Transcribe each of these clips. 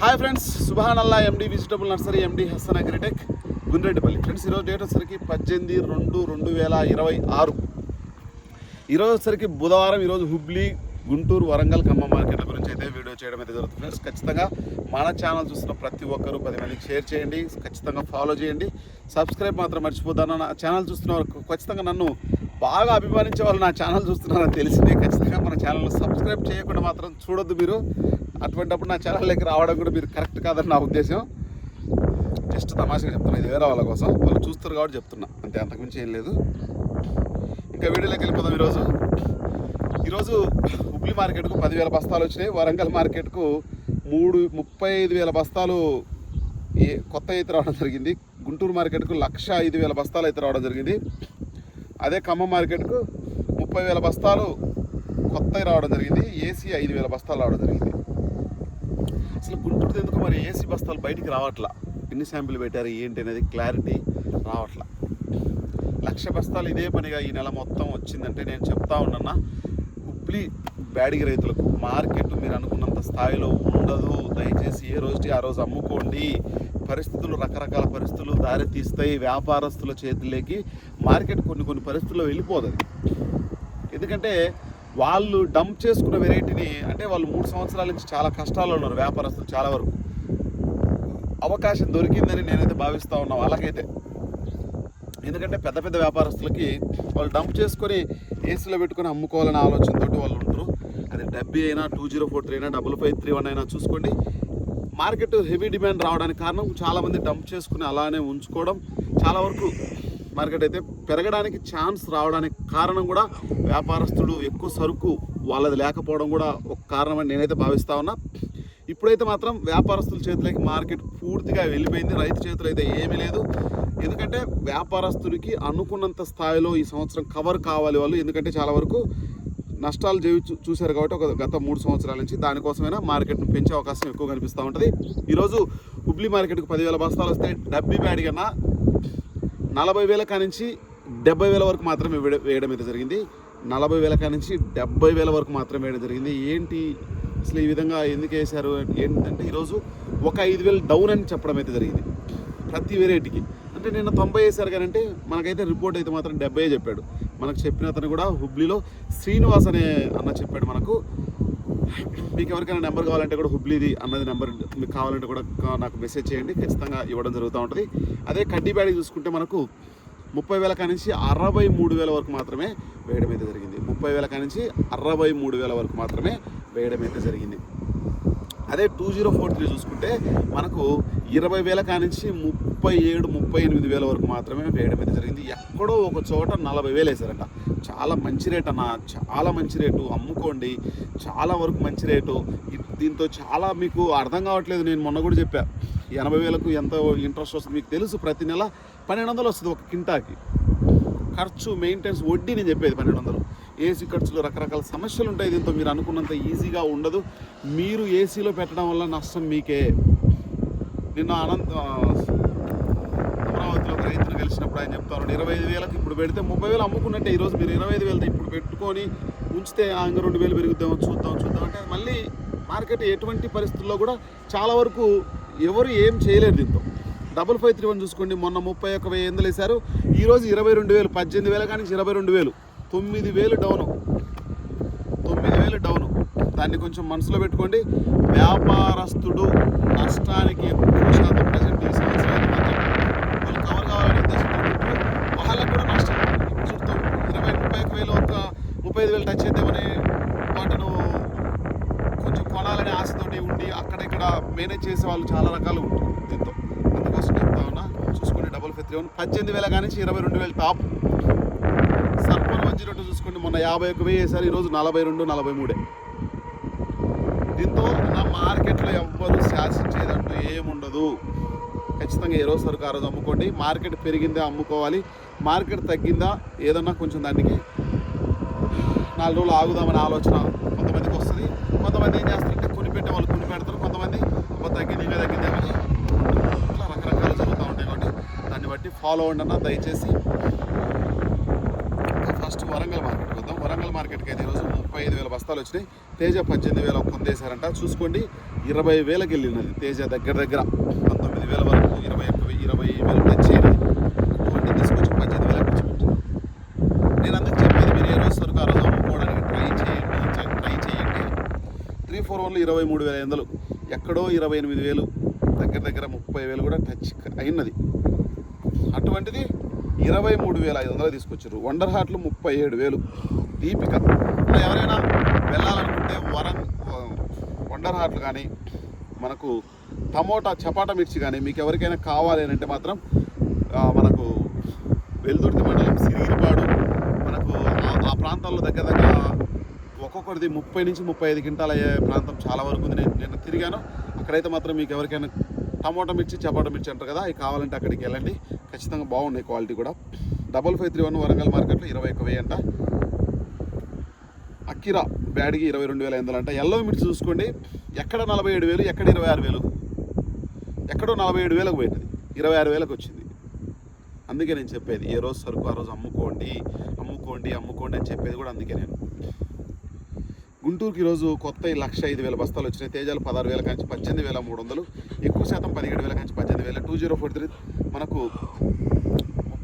Hi friends సుభానల్లా M D vegetable nursery M D Hasan agritech Gundreddipalli friends ఈరోజు date వచ్చేసరికి పద్దెనిమిది రెండు రెండు వేల ఇరవై ఆరు. ఈరోజు వచ్చేసరికి బుధవారం ఈరోజు హుబ్లీ గుంటూరు వరంగల్ ఖమ్మం మార్కెట్ల గురించి అయితే వీడియో చేయడం అయితే జరుగుతుంది. ఫ్రెండ్స్ ఖచ్చితంగా మన ఛానల్ చూస్తున్న ప్రతి ఒక్కరూ పది మందికి షేర్ చేయండి ఖచ్చితంగా ఫాలో చేయండి. సబ్స్క్రైబ్ మాత్రం మర్చిపోతాను నా ఛానల్ చూస్తున్న వారు ఖచ్చితంగా నన్ను బాగా అభిమానించే వాళ్ళు నా ఛానల్ చూస్తున్నారని తెలిసింది. ఖచ్చితంగా మన ఛానల్ సబ్స్క్రైబ్ చేయకుండా మాత్రం చూడొద్దు మీరు. అటువంటిప్పుడు నా ఛానల్లోకి రావడం కూడా మీరు కరెక్ట్ కాదని నా ఉద్దేశం. జస్ట్ తమాషగా చెప్తున్నా ఇది వేరే వాళ్ళ కోసం. వాళ్ళు చూస్తారు కాబట్టి చెప్తున్నా. అంతే అంతకుమించి ఏం లేదు. ఇంకా వీడియోలోకి వెళ్ళిపోదాం ఈరోజు. ఈరోజు హుబ్లీ మార్కెట్కు పదివేల బస్తాలు వచ్చినాయి. వరంగల్ మార్కెట్కు మూడు ముప్పై ఐదు వేల బస్తాలు ఏ కొత్త అయితే రావడం జరిగింది. గుంటూరు మార్కెట్కు లక్ష ఐదు వేల బస్తాలు అయితే రావడం జరిగింది. అదే ఖమ్మం మార్కెట్కు ముప్పై వేల బస్తాలు కొత్తవి రావడం జరిగింది. ఏసీ ఐదు వేల బస్తాలు రావడం జరిగింది. అసలు గుంటూరు ఎందుకు మరి ఏసీ బస్తాలు బయటికి రావట్లా? ఎన్ని శాంపిల్ పెట్టారు? ఏంటి అనేది క్లారిటీ రావట్లా. లక్ష బస్తాలు ఇదే పనిగా ఈ నెల మొత్తం వచ్చిందంటే నేను చెప్తా ఉన్నా హుబ్లీ బ్యాడిగి రైతులకు మార్కెట్ మీరు అనుకున్నంత స్థాయిలో ఉండదు. దయచేసి ఏ రోజుకి ఆ రోజు అమ్ముకోండి. పరిస్థితులు రకరకాల పరిస్థితులు దారి తీస్తాయి వ్యాపారస్తుల చేతుల్లోకి మార్కెట్ కొన్ని కొన్ని పరిస్థితుల్లో వెళ్ళిపోతుంది ఎందుకంటే వాళ్ళు డంప్ చేసుకున్న వెరైటీని అంటే వాళ్ళు మూడు సంవత్సరాల నుంచి చాలా కష్టాల్లో ఉన్నారు వ్యాపారస్తులు చాలా వరకు. అవకాశం దొరికిందని నేనైతే భావిస్తూ ఉన్నాం అలాగైతే. ఎందుకంటే పెద్ద పెద్ద వ్యాపారస్తులకి వాళ్ళు డంప్ చేసుకొని ఏసీలో పెట్టుకొని అమ్ముకోవాలనే ఆలోచనతో వాళ్ళు ఉంటారు. అది డబ్బీ అయినా టూ జీరో ఫోర్ త్రీ అయినా డబుల్ ఫైవ్ త్రీ వన్ అయినా చూసుకోండి. మార్కెట్ హెవీ డిమాండ్ రావడానికి కారణం చాలామంది డంప్ చేసుకుని అలానే ఉంచుకోవడం. చాలా వరకు మార్కెట్ అయితే పెరగడానికి ఛాన్స్ రావడానికి కారణం కూడా వ్యాపారస్తుడు ఎక్కువ సరుకు వాళ్ళది లేకపోవడం కూడా ఒక కారణం అని నేనైతే భావిస్తా ఉన్నా. ఇప్పుడైతే మాత్రం వ్యాపారస్తుల చేతులకి మార్కెట్ పూర్తిగా వెళ్ళిపోయింది. రైతు చేతులు అయితే ఏమీ లేదు. ఎందుకంటే వ్యాపారస్తుడికి అనుకున్నంత స్థాయిలో ఈ సంవత్సరం కవర్ కావాలి వాళ్ళు. ఎందుకంటే చాలా వరకు నష్టాలు చేయి చూశారు కాబట్టి ఒక గత మూడు సంవత్సరాల నుంచి దానికోసమైనా మార్కెట్ను పెంచే అవకాశం ఎక్కువ కనిపిస్తూ ఉంటుంది. ఈరోజు హుబ్లీ మార్కెట్కి పదివేల బస్తాలు వస్తే డబ్బీ బ్యాడ్ కన్నా నలభై వేల కానించి డెబ్బై వేల వరకు మాత్రమే వేయడం అయితే జరిగింది. నలభై వేల నుంచి డెబ్బై వేల వరకు మాత్రమే వేయడం జరిగింది. ఏంటి అసలు ఈ విధంగా ఎందుకు వేశారు? ఏంటంటే ఈరోజు ఒక ఐదు వేలు డౌన్ అని చెప్పడం అయితే జరిగింది. ప్రతి వెరైటీకి. అంటే నిన్న తొంభై వేశారు కానీ అంటే మనకైతే రిపోర్ట్ అయితే మాత్రం డెబ్బై చెప్పాడు. మనకు చెప్పిన అతను కూడా హుబ్లీలో శ్రీనివాస్ అనే అన్న చెప్పాడు మనకు. మీకు ఎవరికైనా నెంబర్ కావాలంటే కూడా హుబ్లీది అన్నది నెంబర్ మీకు కావాలంటే కూడా నాకు మెసేజ్ చేయండి. ఖచ్చితంగా ఇవ్వడం జరుగుతూ ఉంటుంది. అదే కడ్డీ బ్యాడీ చూసుకుంటే మనకు ముప్పై వేల కానించి అరవై మూడు వేల వరకు మాత్రమే వేయడం అయితే జరిగింది. ముప్పై వేల కానించి అరవై మూడు వేల వరకు మాత్రమే వేయడం అయితే జరిగింది. అదే టూ జీరో ఫోర్ త్రీ చూసుకుంటే మనకు ఇరవై వేల కానించి ముప్పై ఏడు ముప్పై ఎనిమిది వేల వరకు మాత్రమే వేయడం అయితే జరిగింది. ఎక్కడో ఒక చోట నలభై వేలు వేసారంట చాలా మంచి రేట్ అన్న చాలా మంచి రేటు అమ్ముకోండి చాలా వరకు మంచి రేటు. దీంతో చాలా మీకు అర్థం కావట్లేదు నేను మొన్న కూడా చెప్పాను ఎనభై వేలకు ఎంత ఇంట్రెస్ట్ వస్తుంది మీకు తెలుసు ప్రతి నెల? పన్నెండు వందలు వస్తుంది ఒక కింటాకి. ఖర్చు మెయింటెనెన్స్ వడ్డీ నేను చెప్పేది పన్నెండు వందలు ఏసీ ఖర్చులు రకరకాల సమస్యలు ఉంటాయి. దీంతో మీరు అనుకున్నంత ఈజీగా ఉండదు. మీరు ఏసీలో పెట్టడం వల్ల నష్టం మీకే. నిన్న అనంత అమరావతిలో ఒక రైతును కలిసినప్పుడు ఆయన చెప్తారు ఇరవై ఐదు వేలకు ఇప్పుడు పెడితే ముప్పై వేలు అమ్ముకున్నట్టే. ఈరోజు మీరు ఇరవై ఐదు వేలతో ఇప్పుడు పెట్టుకొని ఉంచితే ఆ ఇంకా రెండు వేలు పెరుగుద్దాం చూద్దాం చూద్దాం. అంటే మళ్ళీ మార్కెట్ ఎటువంటి పరిస్థితుల్లో కూడా చాలా వరకు ఎవరు ఏం చేయలేరు దీంతో. డబుల్ ఫైవ్ త్రీ వన్ చూసుకోండి మొన్న ముప్పై ఒక్క వెయ్యి ఎందులు వేశారు. ఈరోజు ఇరవై రెండు వేలు పద్దెనిమిది వేల కానీ ఇరవై రెండు వేలు. తొమ్మిది వేలు డౌను. తొమ్మిది వేలు డౌను. దాన్ని కొంచెం మనసులో పెట్టుకోండి. వ్యాపారస్తుడు నష్టానికి ఎక్కువ శాతం ప్రజెంట్ ఈ సంవత్సరం అయితే మాత్రం వాళ్ళు కవర్ కావాలనే ఉద్దేశంతో ఉంటారు. వాళ్ళకు కూడా నష్టం ఇప్పుడు చూస్తాం ఇరవై ముప్పై ఒక వేలు ఒక ముప్పై ఐదు వేలు టచ్ చేద్దామని వాటిను కొంచెం కొనాలనే ఆశతోటి ఉండి అక్కడ ఇక్కడ మేనేజ్ చేసే వాళ్ళు చాలా రకాలు ఉంటారు దీంతో. అందుకోసం చెప్తా ఉన్నా చూసుకోండి డబల్ ఫైవ్ త్రీ వన్ పద్దెనిమిది వేల కానీ ఇరవై రెండు వేలు టాప్. సర్పన్ వన్ జీరో టూ చూసుకోండి మొన్న యాభై ఒక వెయ్యి వేసారు ఈరోజు నలభై రెండు నలభై మూడే. దీంతో నా మార్కెట్లో ఎవ్వరు శాసించేదంటూ ఏముండదు. ఖచ్చితంగా ఏ రోజు సరుకు ఆ రోజు అమ్ముకోండి. మార్కెట్ పెరిగిందా అమ్ముకోవాలి. మార్కెట్ తగ్గిందా? ఏదన్నా కొంచెం దానికి నాలుగు రోజులు ఆగుదామనే ఆలోచన కొంతమందికి వస్తుంది. కొంతమంది ఏం చేస్తారంటే కొనిపెట్టే వాళ్ళు కొని పెడతారు. తగ్గింది "అబ్బా, తగ్గింది ఇంకా ఇట్లా రకరకాలు జరుగుతూ ఉంటాయి కాబట్టి దాన్ని బట్టి ఫాలో అవ్వండి అన్న దయచేసి. ఫస్ట్ వరంగల్ మార్కెట్కి వద్దాం వరంగల్ మార్కెట్కి అయితే ఈరోజు ముప్పై ఐదు వేల బస్తాలు వచ్చినాయి. తేజ పద్దెనిమిది వేల పొందేశారంట చూసుకోండి ఇరవై వేలకు వెళ్ళినది తేజ దగ్గర దగ్గర. పంతొమ్మిది వేల వరకు ఇరవై ఒక్క ఇరవై వేలు టచ్ అయినది అటువంటి తీసుకొచ్చి పద్దెనిమిది వేలకు కూర్చోబెట్టినాను నేను అందుకు చెప్పేది మీరు ఏ రోజు సరుకు ఆ రోజు అమ్ముకోవడానికి ట్రై చేయండి ట్రై చేయండి. త్రీ ఫోర్ వన్లు ఇరవై మూడు వేల ఎందులో ఎక్కడో ఇరవై ఎనిమిది వేలు దగ్గర దగ్గర ముప్పై వేలు కూడా టచ్ అయినది. అటువంటిది ఇరవై మూడు వేల ఐదు వందలు తీసుకొచ్చారు. వండర్ హార్ట్లు ముప్పై ఏడు వేలు. దీపిక. ఎవరైనా వెళ్ళాలనుకుంటే వరం వండర్ హార్ట్లు కానీ మనకు టమోటా చపాటా మిర్చి కానీ మీకు ఎవరికైనా కావాలి అని అంటే మాత్రం మనకు వెల్దుర్తి మండలం సిరిగిరిపాడు మనకు ఆ- ఆ ప్రాంతాల్లో దగ్గర దగ్గర ఒకటి ముప్పై నుంచి ముప్పై ఐదు క్వింటాలు అయ్యే ప్రాంతం చాలా వరకు ఉంది. నేను నిన్న తిరిగాను. అక్కడైతే మాత్రం మీకు ఎవరికైనా టమాటా మిర్చి చపాటా మిర్చి అంటారు కదా అవి కావాలంటే అక్కడికి వెళ్ళండి. ఖచ్చితంగా బాగున్నాయి క్వాలిటీ కూడా. Double five three one Warangal మార్కెట్లో ఇరవై ఒక వెయ్యి అంట. అక్కిరా బ్యాడ్కి ఇరవై రెండు వేల ఐదు వందలు అంట. ఎల్లో మిర్చి చూసుకోండి. ఎక్కడ నలభై ఏడు వేలు ఎక్కడ ఇరవై ఆరు వేలు? ఎక్కడో నలభై ఏడు వేలకు పోయినది. ఇరవై ఆరు వేలకు వచ్చింది. అందుకే నేను చెప్పేది ఏ రోజు సరుకు ఆ రోజు అమ్ముకోండి అమ్ముకోండి అమ్ముకోండి అని చెప్పేది కూడా అందుకే నేను. గుంటూరుకి ఈరోజు కొత్త ఈ లక్ష ఐదు వేల బస్తాలు వచ్చినాయి. తేజాలు పదహారు వేల కంచి పద్దెనిమిది వేల మూడు వందలు ఎక్కువ శాతం పదిహేడు వేల కంచి పద్దెనిమిది వేల. టూ జీరో ఫోర్ త్రీ మనకు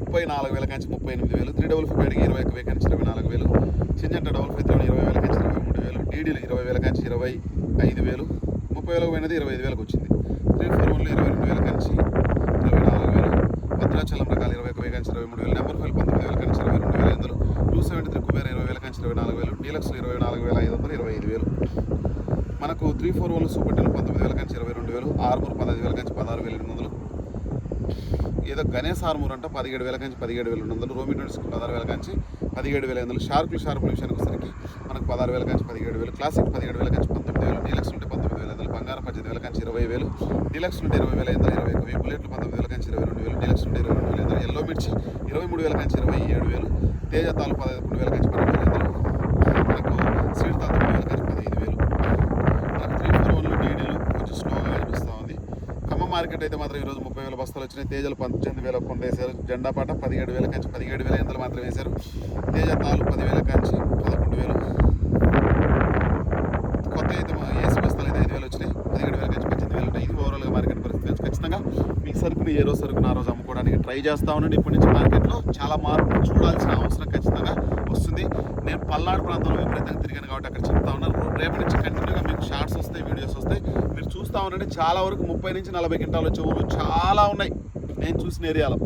ముప్పై నాలుగు వేల కంచి ముప్పై ఎనిమిది వేలు. త్రీ డబుల్ ఫైవ్ అడిగి ఇరవై ఒక వేల కంచి ఇరవై నాలుగు వేలు. చిన్న డబుల్ ఫైవ్ త్రీ ఇరవై వేల కంచి ఇరవై మూడు వేలు. డీడీలు ఇరవై వేల కంచి ఇరవై ఐదు వేలు. ముప్పై వేలకు పోయినది ఇరవై ఐదు వేలకు వచ్చింది. త్రీ ఫోర్ వన్లో ఇరవై రెండు వేల కంచి ఇరవై నాలుగు వేలు భద్రాచలం రకాలు ఇరవై ఒక వేల కంచి ఇరవై మూడు వేలు నెంబర్ ఫైల్ పంతొమ్మిది వేల కంచి ఇరవై రెండు వేల ఐదు వందలు టూ సెవెంటీ త్రీ కుబేర ఇరవై వేల కంచి ఇరవై నాలుగు వేలు డీలక్స్ ఇరవై నాలుగు వేల ఐదు వందలు ఇరవై ఐదు వేలు. మనకు three four one super ten పంతొమ్మిది వేల కంచి ఇరవై రెండు వేలు ఆర్మూర్ పదహైదు వేల కంచి పదహారు వేల ఎనిమిది వందలు. ఏదో గణేష్ ఆర్మూర్ అంటే పదిహేడు వేల కంచి పదిహేడు వేల రెండు వందలు రోమి ట్వంటీ పదహారు వేల కంచి పదిహేడు వేల ఐదు వందలు షార్కులు షార్పుల విషయానికి వచ్చేసరికి మనకు పదహారు వేల కంచి పదిహేడు వేలు క్లాసిక్ పదిహేడు వేల కంచి పంతొమ్మిది వేలు డీలక్స్ ఉంటే పంతొమ్మిది వేల ఐదు వందలు బంగారం పద్దెనిమిది వేల కంచి ఇరవై వేలు డీలక్స్ ఉంటే ఇరవై వేల ఐదు ఇరవై ఒక వెయ్యి బుల్లెట్లు పంతొమ్మిది వేల కంచి ఇరవై రెండు వేలు డీలక్స్ ఉంటే ఇరవై రెండు వేల ఐదు ఎల్లో మిర్చి ఇరవై మూడు వేల కంచి ఇరవై ఏడు వేలు తేజ తాలు పదకొండు వేల కంచి పన్నెండు వేల ఐదు మనకు స్వీట్ తాలు మూడు వేల కంచి పదహైదు వేలు. మనకు త్రీ ఫోర్ వన్లు డీడీలు కొంచెం స్లోగా కనిపిస్తూ ఉంది. ఖమ్మం మార్కెట్ అయితే మాత్రం ఈరోజు ముప్పై వేల బస్తాలు వచ్చినాయి. తేజలు పంతొమ్మిది వేల కొండ వేశారు జెండా పాట పదిహేడు వేల కంచి పదిహేడు వేల ఎంతలు మాత్రం వేశారు తేజ తాలు పదివేల కంచి పదకొండు వేలు కొత్త అయితే మా ఏసీ బస్తాలు అయితే ఐదు వేలు వచ్చినాయి పదిహేడు వేల కంచి పద్దెనిమిది వేలు ఉంటాయి ఇది ఓవరాల్గా మార్కెట్ పరిస్థితి నుంచి ఖచ్చితంగా మీ సరుకుని ఏ రోజు సరుకుని ఆ రోజు అమ్ముకోవడానికి ట్రై చేస్తా ఉండండి ఇప్పటి నుంచి మార్కెట్లో చాలా మార్పులు చూడాల్సిన అవసరం ఖచ్చితంగా వస్తుంది. నేను పల్నాడు ప్రాంతంలో విపరీతంగా తిరిగాను కాబట్టి అక్కడ చెప్తా ఉన్నాను రేపటి నుంచి కంటిన్యూగా మీకు షార్ట్స్ వస్తాయి వీడియోస్ వస్తాయి. మీరు చూస్తా ఉండండి. చాలా వరకు ముప్పై నుంచి నలభై క్వింటాలు వచ్చే ఊళ్ళు చాలా ఉన్నాయి. నేను చూసిన ఏరియాలో.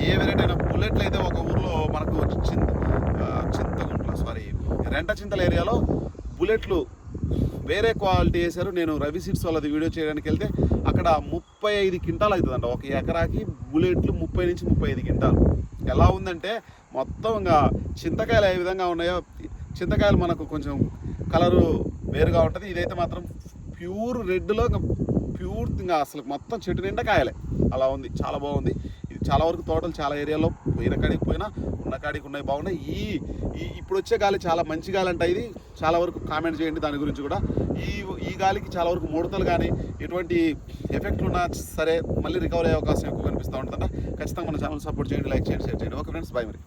ఏ వెరైటీ అయినా బుల్లెట్లు అయితే ఒక ఊర్లో మనకు చింత ఆ, చింతగుంట్ల సారీ రెంట చింతల ఏరియాలో బుల్లెట్లు వేరే క్వాలిటీ వేశారు. నేను రవి సీడ్స్ వాళ్ళది వీడియో చేయడానికి వెళ్తే అక్కడ ముప్పై ఐదు క్వింటాలు అవుతుందంట. ఒక ఎకరాకి బుల్లెట్లు ముప్పై నుంచి ముప్పై ఐదు క్వింటాలు. ఎలా ఉందంటే మొత్తం ఇంకా చింతకాయలు ఏ విధంగా ఉన్నాయో చింతకాయలు మనకు కొంచెం కలరు వేరుగా ఉంటుంది. ఇదైతే మాత్రం ప్యూర్ రెడ్లో ఇంకా ప్యూర్ ఇంకా అసలు మొత్తం చెట్టు నిండా కాయలే. అలా ఉంది. చాలా బాగుంది. ఇది చాలా వరకు తోటలు చాలా ఏరియాలో పోయిన కాడికి పోయినా ఉన్న కాడికి ఉన్నాయి బాగున్నాయి. ఈ ఇప్పుడు వచ్చే గాలి చాలా మంచి గాలి అంట ఇది. చాలా వరకు కామెంట్ చేయండి దాని గురించి కూడా. ఈ ఈ గాలికి చాలా వరకు ముడతలు కానీ ఎటువంటి ఎఫెక్ట్లు ఉన్నా సరే మళ్ళీ రికవర్ అయ్యే అవకాశం ఎక్కువ కనిపిస్తూ ఉంటుందంట. ఖచ్చితంగా మన ఛానల్ సపోర్ట్ చేయండి లైక్ చేయండి షేర్ చేయండి. ఓకే ఫ్రెండ్స్ బాయ్ మరి.